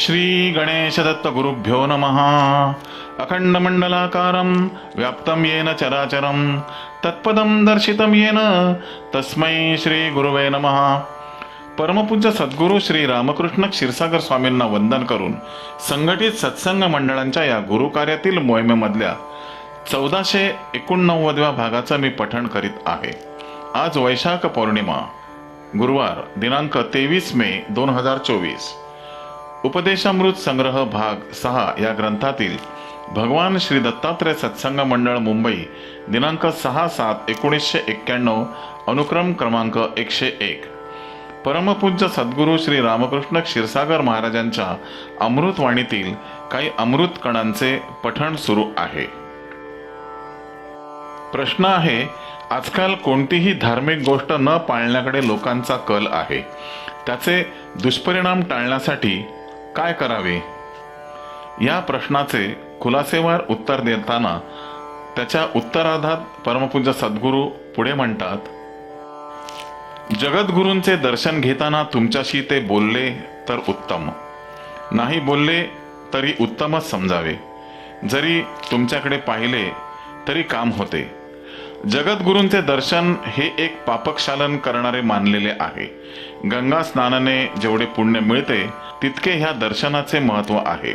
श्री गणेशदत्त गुरुभ्यो नमः। अखण्डमण्डलाकारं व्याप्तं येन चराचरं तत्पदं दर्शितं येन तस्मै श्रीगुरुवे नमः। परमपूज्य सद्गुरू श्री रामकृष्ण क्षीरसागर स्वामींना वंदन करून संघटित सत्संग मंडळांच्या या गुरुकार्यातील मोहिमेमधल्या चौदाशे एकोणनव्वदव्या भागाचं मी पठण करीत आहे. आज वैशाख पौर्णिमा गुरुवार दिनांक तेवीस मे दोन हजार चोवीस. उपदेशामृत संग्रह भाग सहा या ग्रंथातील भगवान श्री दत्तात्रय सत्संग मंडळ मुंबई दिनांक सहा सात एकोणीसशे एक्क्याण्णव अनुक्रम क्रमांक एकशे एक. परमपूज्य सद्गुरू श्री रामकृष्ण क्षीरसागर महाराजांच्या अमृतवाणीतील काही अमृत कणांचे पठण सुरू आहे. प्रश्न आहे आजकाल कोणतीही धार्मिक गोष्ट न पाळण्याकडे लोकांचा कल आहे. त्याचे दुष्परिणाम टाळण्यासाठी काय करावे? या प्रश्नाचे खुलासेवार उत्तर देताना त्याच्या उत्तरार्धात परमपूज्य सद्गुरू पुढे म्हणतात जगद्गुरूंचे दर्शन घेताना तुमच्याशी ते बोलले तर उत्तम. नाही बोलले तरी उत्तमच समजावे. जरी तुमच्याकडे पाहिले तरी काम होते. जगद्गुरूंचे दर्शन हे एक पापक्षालन करणारे मानलेले आहे. गंगा स्नानाने जेवढे पुण्य मिळते तितके ह्या दर्शनाचे महत्त्व आहे.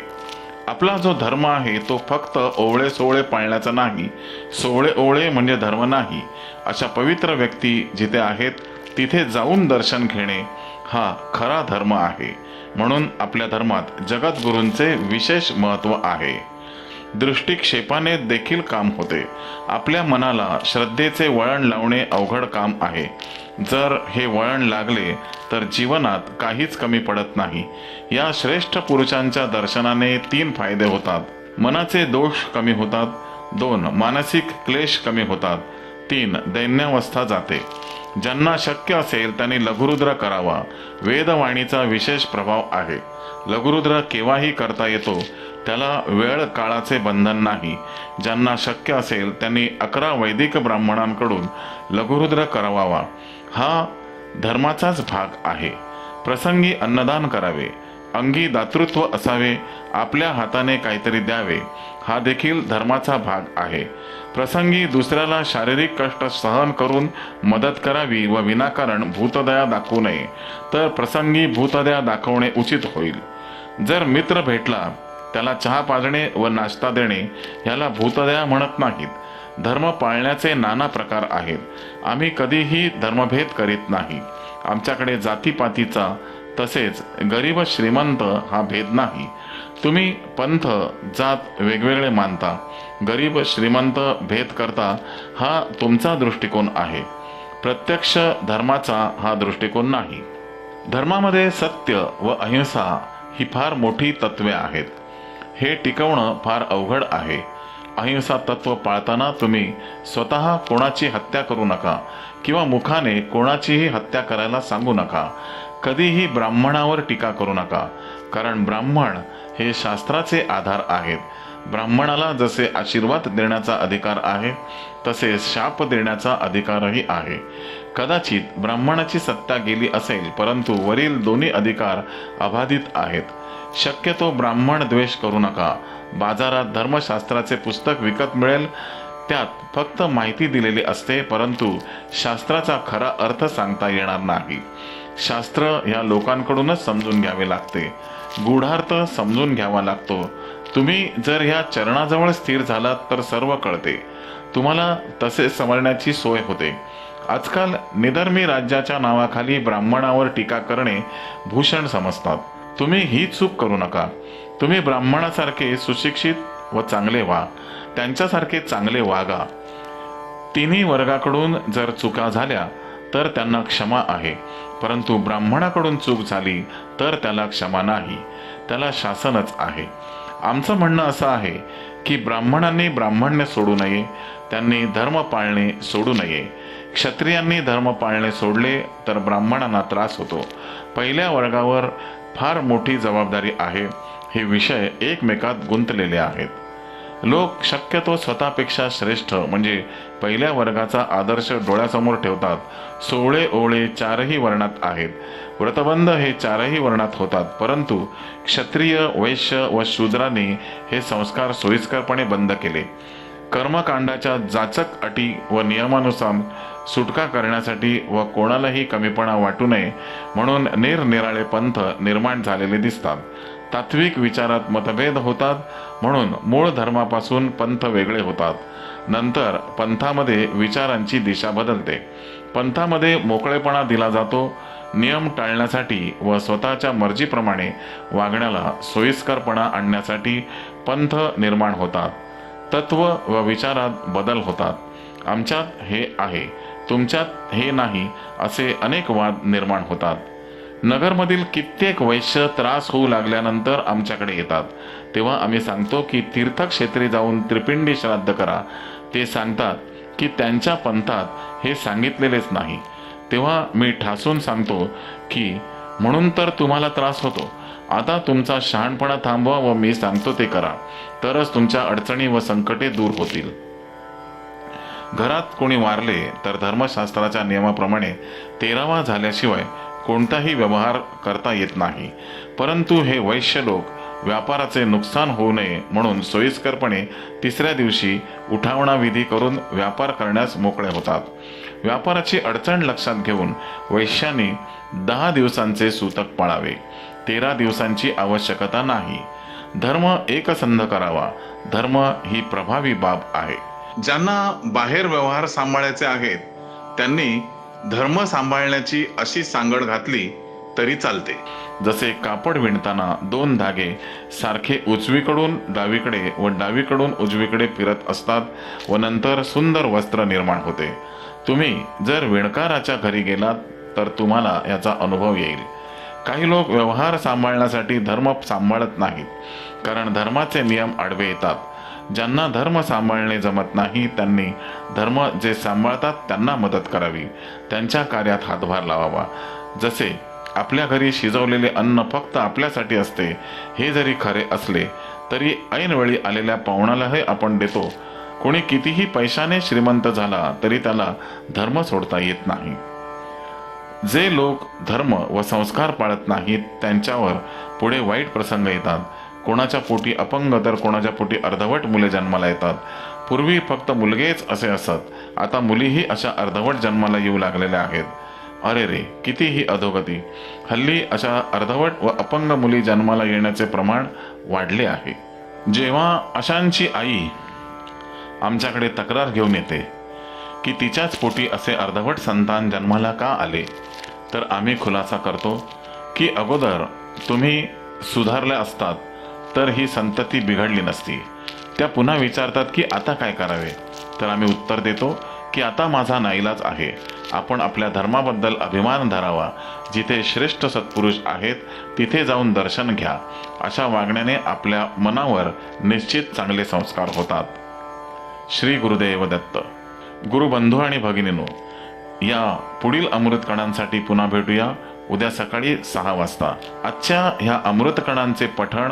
आपला जो धर्म आहे तो फक्त ओवळे सोवळे पाळण्याचा नाही सोवळे ओवळे म्हणजे धर्म नाही. अशा पवित्र व्यक्ती जिथे आहेत तिथे जाऊन दर्शन घेणे हा खरा धर्म आहे. म्हणून आपल्या धर्मात जगद्गुरूंचे विशेष महत्त्व आहे. दृष्टिक्षेपाने देखील काम होते. आपल्या मनाला श्रद्धेचे वळण लावणे अवघड काम आहे. जर हे वळण लागले तर जीवनात काहीच कमी पडत नाही. या श्रेष्ठ पुरुषांच्या दर्शनाने तीन फायदे होतात. मनाचे दोष कमी होतात. दोन मानसिक क्लेश कमी होतात. तीन दैन्यावस्था जाते. ज्यांना शक्य असेल त्यांनी लघुरुद्र करावा. वेदवाणीचा विशेष प्रभाव आहे. लघुरुद्र केव्हाही करता येतो त्याला वेळ काळाचे बंधन नाही. ज्यांना शक्य असेल त्यांनी अकरा वैदिक ब्राह्मणांकडून लघुरुद्र करावा हा धर्माचाच भाग आहे. प्रसंगी अन्नदान करावे. अंगी दातृत्व असावे आपल्या हाताने काहीतरी द्यावे हा देखील धर्माचा भाग आहे. प्रसंगी दुसऱ्याला शारीरिक कष्ट सहन करून मदत करावी व विनाकारण भूतदया दाखवू नये तर प्रसंगी भूतदया दाखवणे उचित होईल. जर मित्र भेटला त्याला चहा पाजणे व नाश्ता देणे ह्याला भूतदया म्हणत नाहीत. धर्म पाळण्याचे नाना प्रकार आहेत. आम्ही कधीही धर्मभेद करीत नाही. आमच्याकडे जातीपातीचा तसेच गरीब श्रीमंत हा भेद नाही. तुम्ही पंथ जात वेगवेगळे मानता. गरीब श्रीमंत भेद करता हा तुमचा दृष्टिकोन आहे. प्रत्यक्ष धर्माचा हा दृष्टिकोन नाही. धर्मामध्ये सत्य व अहिंसा ही फार मोठी तत्वे आहेत. हे टिकवणं फार अवघड आहे. अहिंसा तत्व पाळताना तुम्ही स्वतः कोणाची हत्या करू नका किंवा मुखाने कोणाचीही हत्या करायला सांगू नका. कधीही ब्राह्मणावर टीका करू नका कारण ब्राह्मण हे शास्त्राचे आधार आहेत. ब्राह्मणाला जसे आशीर्वाद देण्याचा अधिकार आहे तसे शाप देण्याचा अधिकारही आहे. कदाचित ब्राह्मणाची सत्ता गेली असेल परंतु वरील दोन्ही अधिकार अबाधित आहेत. शक्यतो ब्राह्मण द्वेष करू नका. बाजारात धर्मशास्त्राचे पुस्तक विकत मिळेल त्यात फक्त माहिती दिलेली असते परंतु शास्त्राचा खरा अर्थ सांगता येणार नाही. शास्त्र या लोकांकडूनच समजून घ्यावे लागते. गूढार्थ समजून घ्यावा लागतो. तुम्ही जर ह्या चरणाजवळ स्थिर झालात तर सर्व कळते. तुम्हाला तसे समजण्याची सोय होते. आजकाल निधर्मी राज्याच्या नावाखाली ब्राह्मणावर टीका करणे भूषण समजतात. तुम्ही ही चूक करू नका. तुम्ही ब्राह्मणासारखे सुशिक्षित व चांगले व्हा. त्यांच्यासारखे चांगले वागा. तिन्ही वर्गाकडून जर चुका झाल्या तर त्यांना क्षमा आहे. परंतु ब्राह्मणाकडून चूक झाली तर त्याला क्षमा नाही. त्याला शासनच आहे. आमचं म्हणणं असं आहे की ब्राह्मणांनी ब्राह्मण्य सोडू नये त्यांनी धर्म पाळणे सोडू नये. क्षत्रियांनी धर्म पाळणे सोडले तर ब्राह्मणांना त्रास होतो. पहिल्या वर्गावर फार मोठी जबाबदारी आहे. हे विषय एकमेकात गुंतलेले आहेत. लोक शक्यतो स्वतःपेक्षा श्रेष्ठ म्हणजे पहिल्या वर्गाचा आदर्श डोळ्यासमोर ठेवतात. सोवळे ओवळे चारही वर्णात आहेत. व्रतबंध हे चारही वर्णात होतात परंतु क्षत्रिय वैश्य व शूद्रांनी हे संस्कार सोयीस्करपणे बंद केले. कर्मकांडाच्या जाचक अटी व नियमानुसार सुटका करण्यासाठी व कोणालाही कमीपणा वाटू नये म्हणून निरनिराळे पंथ निर्माण झालेले दिसतात. तात्विक विचारात मतभेद होतात म्हणून मूळ धर्मापासून पंथ वेगळे होतात. नंतर पंथामध्ये विचारांची दिशा बदलते. पंथामध्ये मोकळेपणा दिला जातो नियम टाळण्यासाठी व स्वतःच्या मर्जीप्रमाणे वागण्याला सोयीस्करपणा आणण्यासाठी पंथ निर्माण होतात. तत्व व विचारात बदल होतात. आमच्यात हे आहे तुमच्यात हे नाही असे अनेक वाद निर्माण होतात. नगरमधील कित्येक वैश्य त्रास होऊ लागल्यानंतर आमच्याकडे येतात. तेव्हा आम्ही सांगतो की तीर्थक्षेत्री जाऊन त्रिपिंडी श्राद्ध करा. ते सांगतात की त्यांच्या पंथात हे सांगितलेलेच नाही. तेव्हा मी ठासून सांगतो की म्हणून तर तुम्हाला त्रास होतो. आता तुमचा शहाणपणा थांबवा व मी सांगतो ते करा. तरच तुमच्या अडचणी व संकटे दूर होतील. घरात कोणी वारले तर धर्मशास्त्राच्या नियमाप्रमाणे तेरावा झाल्याशिवाय कोणताही व्यवहार करता येत नाही. परंतु हे वैश्य लोक व्यापाराचे नुकसान होऊ नये म्हणून सोयीस्करपणे तिसऱ्या दिवशी उठावणा विधी करून व्यापार करण्यास मोकळे होतात. व्यापाराची अडचण लक्षात घेऊन वैश्यांनी दहा दिवसांचे सूतक पाळावे. तेरा दिवसांची आवश्यकता नाही. धर्म एकसंध करावा. धर्म ही प्रभावी बाब आहे. ज्यांना बाहेर व्यवहार सांभाळायचे आहेत त्यांनी धर्म सांभाळण्याची अशी सांगड घातली तरी चालते. जसे कापड विणताना दोन धागे सारखे उजवीकडून डावीकडे व डावीकडून उजवीकडे फिरत असतात व नंतर सुंदर वस्त्र निर्माण होते. तुम्ही जर विणकाराच्या घरी गेलात तर तुम्हाला याचा अनुभव येईल. काही लोक व्यवहार सांभाळण्यासाठी धर्म सांभाळत नाहीत कारण धर्माचे नियम आडवे येतात. ज्यांना धर्म सांभाळणे जमत नाही त्यांनी धर्म जे सांभाळतात त्यांना मदत करावी. त्यांच्या कार्यात हातभार लावावा. जसे आपल्या घरी शिजवलेले अन्न फक्त आपल्यासाठी असते हे जरी खरे असले तरी ऐनवेळी आलेल्या पाहुणालाही आपण देतो. कोणी कितीही पैशाने श्रीमंत झाला तरी त्याला धर्म सोडता येत नाही. जे लोक धर्म व संस्कार पाळत नाहीत त्यांच्यावर पुढे वाईट प्रसंग येतात. कोणाच्या पोटी अपंग तर कोणाच्या पोटी अर्धवट मुले जन्माला येतात. पूर्वी फक्त मुलगेच असे असत. आता मुलीही अशा अर्धवट जन्माला येऊ लागलेल्या आहेत. अरे रे कितीही अधोगती. हल्ली अशा अर्धवट व अपंग मुली जन्माला येण्याचे प्रमाण वाढले आहे. जेव्हा अशांची आई आमच्याकडे तक्रार घेऊन येते की तिच्याच पोटी असे अर्धवट संतान जन्माला का आले तर आम्ही खुलासा करतो की अगोदर तुम्ही सुधारल्या असतात. तर ही संतती बिघडली नसती. त्या पुन्हा विचारतात की आता काय करावे? तर आम्ही उत्तर देतो की आता माझा नाईलाज आहे. आपण आपल्या धर्माबद्दल अभिमान धरावा. जिथे श्रेष्ठ सत्पुरुष आहेत तिथे जाऊन दर्शन घ्या. अशा वागण्याने आपल्या मनावर निश्चित चांगले संस्कार होतात. श्री गुरुदेव दत्त. गुरुबंधू आणि भगिनीनो या पुढील अमृतकणांसाठी पुन्हा भेटूया. उद्या सकाळी सहा वाजता. आजच्या ह्या अमृतकणांचे पठण